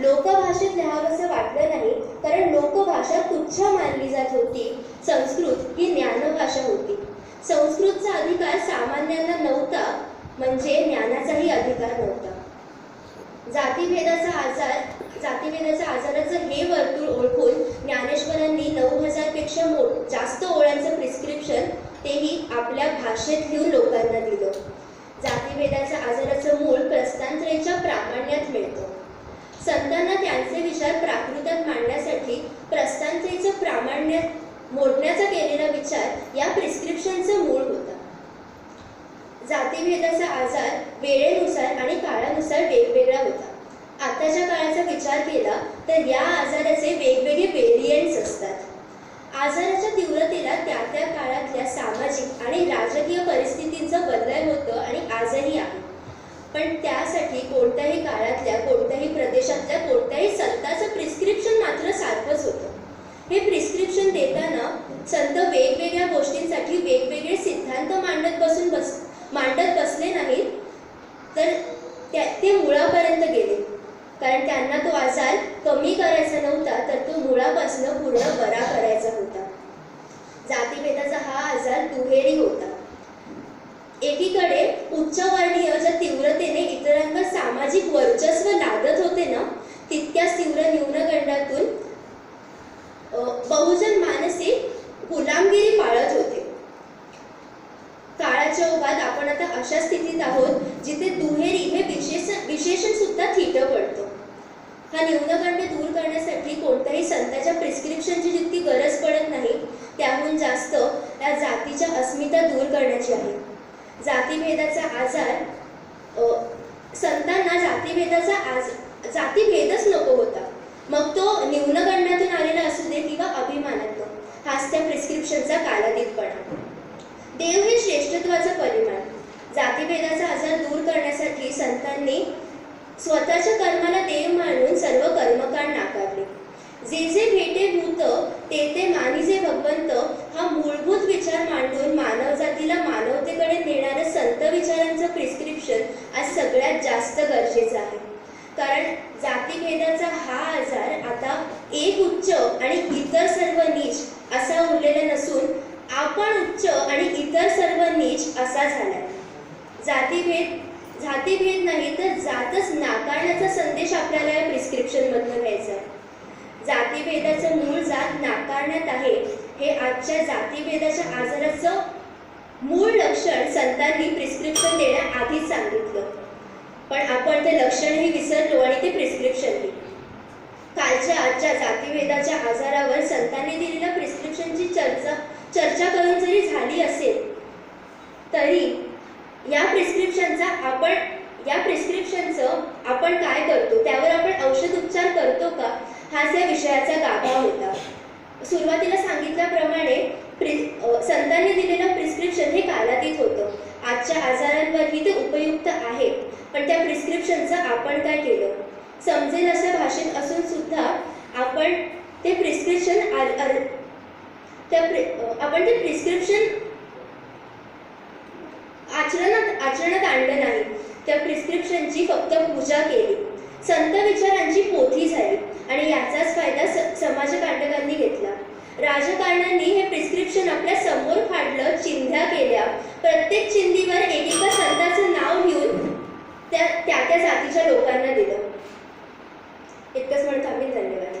लोकभाषेत लिहावंसं वाटलं नाही कारण लोकभाषा तुच्छ मानली जात होती. संस्कृत ही ज्ञानभाषा होती. संस्कृतचा अधिकार सामान्यांना नव्हता म्हणजे ज्ञानाचाही अधिकार नव्हता. जातीभेदाचा आजार जातीभेदाचा आजाराचं हे वर्तुळ ओळखून ज्ञानेश्वरांनी नऊ हजारपेक्षा मो जास्त ओळ्यांचं प्रिस्क्रिप्शन तेही आपल्या भाषेत लिहून लोकांना दिलं. जातीभेदाच्या आजाराचं मूळ प्रस्तांत्रेच्या प्रामाण्यात मिळतं. संतांना त्यांचे विचार प्राकृतात मांडण्यासाठी प्रस्थानतेचं प्रामाण्य मोडण्याचा केलेला विचार या प्रिस्क्रिप्शनचं मूळ होता. जातीभेदाचा आजार वेळेनुसार आणि काळानुसार वेगवेगळा होता. आताच्या काळाचा विचार केला तर या आजाराचे वेगवेगळे वेरियंट्स असतात. आजाराच्या तीव्रतेला त्या त्या काळातल्या सामाजिक आणि राजकीय परिस्थितींचं बदल होतं आणि आजही आहे. पण त्यासाठी कोणत्याही काळातल्या कोणत्याही प्रदेशातल्या कोणत्याही संताचं प्रिस्क्रिप्शन मात्र सारखंच होतं. हे प्रिस्क्रिप्शन देताना संत वेगवेगळ्या गोष्टींसाठी वेगवेगळे सिद्धांत मांडत बसून बस मांडत बसले नाहीत तर त्या ते मुळापर्यंत गेले. कारण त्यांना तो आजार कमी करायचा नव्हता तर तो मुळापासून पूर्ण बरा करायचा होता. जातीभेदाचा हा आजार दुहेरी होता. एकीकडे उच्चवर्णीय ज्या तीव्रतेने इतरांवर सामाजिक वर्चस्व लादत होते ना तितक्याच तीव्र न्यूनगंडातून बहुजन मानसिक गुलामगिरी पाळत होते. काळाच्या ओघात आपण आता अशा स्थितीत आहोत जिथे दुहेरी हे विशेष विशेषण सुद्धा थिटं पडतं. हा न्यूनगंड दूर करण्यासाठी कोणत्याही संताच्या प्रिस्क्रिप्शनची जितकी गरज पडत नाही त्याहून जास्त या जातीच्या अस्मिता दूर करण्याची आहे. जातीभेदाचा आजार संतांना जातीभेदाचा आज जातीभेदच नको होता. मग तो न्यूनगंडातून आलेला असू दे किंवा अभिमानातून हाच त्या प्रिस्क्रिप्शनचा कालातीतपणा. देव हे श्रेष्ठत्वाचा परिमाण. जातीभेदाचा आजार दूर करण्यासाठी संतांनी स्वतःच्या कर्माला देव मानून सर्व कर्मकांड नाकारले. जे जे भेटे भूत तेथे मानिजे भगवंत हा मूलभूत विचार मांडून मानव जातीला मानवतेकडे नेणारं संत विचारांचं प्रिस्क्रिप्शन आज सगळ्यात जास्त गरजेचं आहे. कारण जातीभेदाचा हा आजार आता एक उच्च आणि इतर सर्व नीच असा उरलेला नसून आपण उच्च आणि इतर सर्व नीच असा झालाय. जातीभेद जातीभेद नाही तर जातच नाकारण्याचा संदेश आपल्याला या प्रिस्क्रिप्शनमधनं घ्यायचा आहे. जातीभेदाचं मूळ जात नाकारण्यात आहे. हे आजच्या जातीभेदाच्या आजाराचं मूळ लक्षण संतांनी प्रिस्क्रिप्शन देण्याआधीच सांगितलं. पण आपण ते लक्षणही विसरलो आणि ते प्रिस्क्रिप्शन दिली कालच्या आजच्या जातीभेदाच्या आजारावर संतांनी दिलेल्या प्रिस्क्रिप्शनची चर्चा चर्चा करून जरी झाली असेल तरी या प्रिस्क्रिप्शनचा आपण या प्रिस्क्रिप्शनचं आपण काय करतो? त्यावर आपण औषध उपचार करतो का? हाच या विषयाचा गाभा होता. सुरुवातीला सांगितल्याप्रमाणे प्रि संतांनी दिलेलं प्रिस्क्रिप्शन हे कालातीत होतं. आजच्या आजारांवरही ते उपयुक्त आहे पण त्या प्रिस्क्रिप्शनचं आपण काय केलं? समजेल अशा भाषेत असून सुद्धा आपण ते प्रिस्क्रिप्शन त्या प्रि आपण ते प्रिस्क्रिप्शन आचरणात आचरणात आणलं नाही. त्या प्रिस्क्रिप्शनची फक्त पूजा केली. संत विचारांची पोथी झाली. आणि याचाच फायदा स समाजकांडकांनी घेतला. राजकारण्यांनी हे प्रिस्क्रिप्शन आपल्यासमोर फाडलं चिंध्या केल्या. प्रत्येक चिंधीवर एकेका संताचं नाव घेऊन त्या त्या त्या जातीच्या लोकांना दिलं. इतकंच म्हणून आम्ही धन्यवाद.